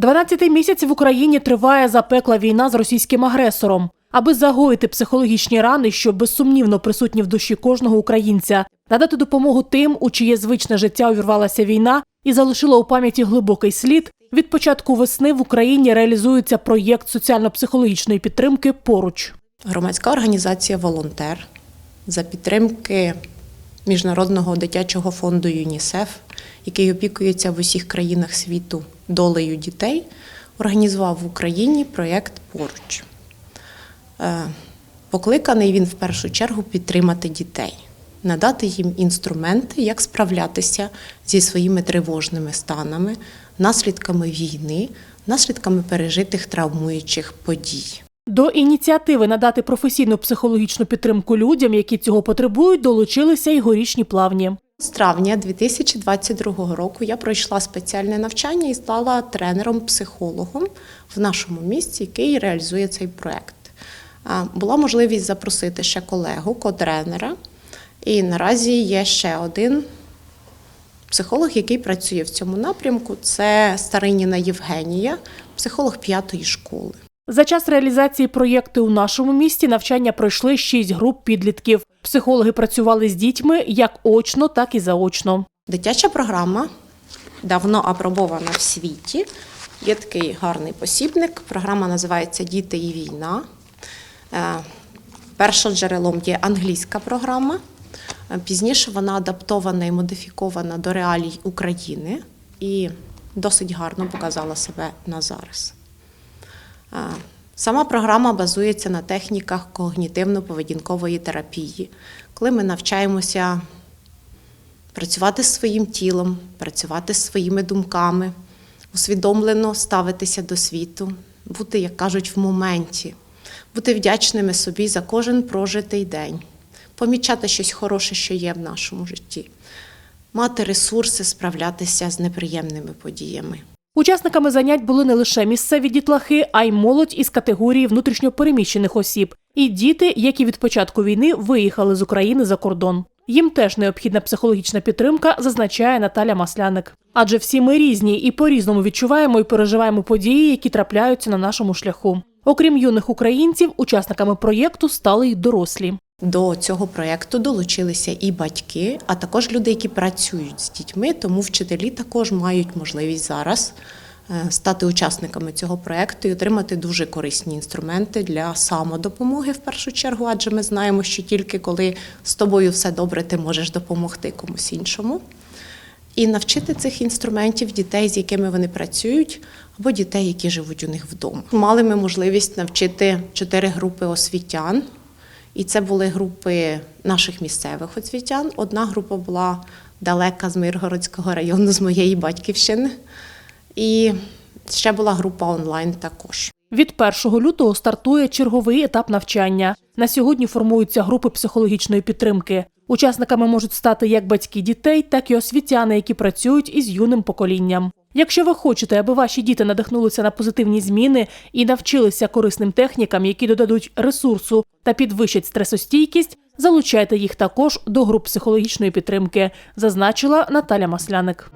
12-й місяць в Україні триває запекла війна з російським агресором. Аби загоїти психологічні рани, що безсумнівно присутні в душі кожного українця, надати допомогу тим, у чиє звичне життя увірвалася війна і залишила у пам'яті глибокий слід. Від початку весни в Україні реалізується проєкт соціально-психологічної підтримки поруч. Громадська організація Волонтер за підтримки Міжнародного дитячого фонду ЮНІСЕФ, який опікується в усіх країнах світу долею дітей, організував в Україні проєкт Поруч. Е, Покликаний він в першу чергу підтримати дітей, надати їм інструменти, як справлятися зі своїми тривожними станами, наслідками війни, наслідками пережитих травмуючих подій. До ініціативи надати професійну психологічну підтримку людям, які цього потребують, долучилися й горішні плавні. З травня 2022 року я пройшла спеціальне навчання і стала тренером-психологом в нашому місті, який реалізує цей проект. Була можливість запросити ще колегу, котренера, і наразі є ще один психолог, який працює в цьому напрямку. Це Стариніна Євгенія, психолог п'ятої школи. За час реалізації проєкту у нашому місті навчання пройшли шість груп підлітків. Психологи працювали з дітьми як очно, так і заочно. Дитяча програма давно апробована в світі. Є такий гарний посібник. Програма називається Діти і війна. Е, Першим джерелом є англійська програма. Е, Пізніше вона адаптована і модифікована до реалій України і досить гарно показала себе на зараз. Сама програма базується на техніках когнітивно-поведінкової терапії, коли ми навчаємося працювати з своїм тілом, працювати з своїми думками, усвідомлено ставитися до світу, бути, як кажуть, в моменті, бути вдячними собі за кожен прожитий день, помічати щось хороше, що є в нашому житті, мати ресурси справлятися з неприємними подіями. Учасниками занять були не лише місцеві дітлахи, а й молодь із категорії внутрішньопереміщених осіб, і діти, які від початку війни виїхали з України за кордон. Їм теж необхідна психологічна підтримка, зазначає Наталя Масляник. Адже всі ми різні і по-різному відчуваємо і переживаємо події, які трапляються на нашому шляху. Окрім юних українців, учасниками проєкту стали й дорослі. До цього проєкту долучилися і батьки, а також люди, які працюють з дітьми, тому вчителі також мають можливість зараз е, стати учасниками цього проєкту і отримати дуже корисні інструменти для самодопомоги в першу чергу, адже ми знаємо, що тільки коли з тобою все добре, ти можеш допомогти комусь іншому. І навчити цих інструментів дітей, з якими вони працюють, або дітей, які живуть у них вдома. Мали ми можливість навчити чотири групи освітян. І це були групи наших місцевих освітян. Одна група була далека з Миргородського району, з моєї батьківщини. І ще була група онлайн також. Від 1 лютого стартує черговий етап навчання. На сьогодні формуються групи психологічної підтримки. Учасниками можуть стати як батьки дітей, так і освітяни, які працюють із юним поколінням. Якщо ви хочете, аби ваші діти надихнулися на позитивні зміни і навчилися корисним технікам, які додадуть ресурсу та підвищать стресостійкість, залучайте їх також до груп психологічної підтримки, зазначила Наталя Масляник.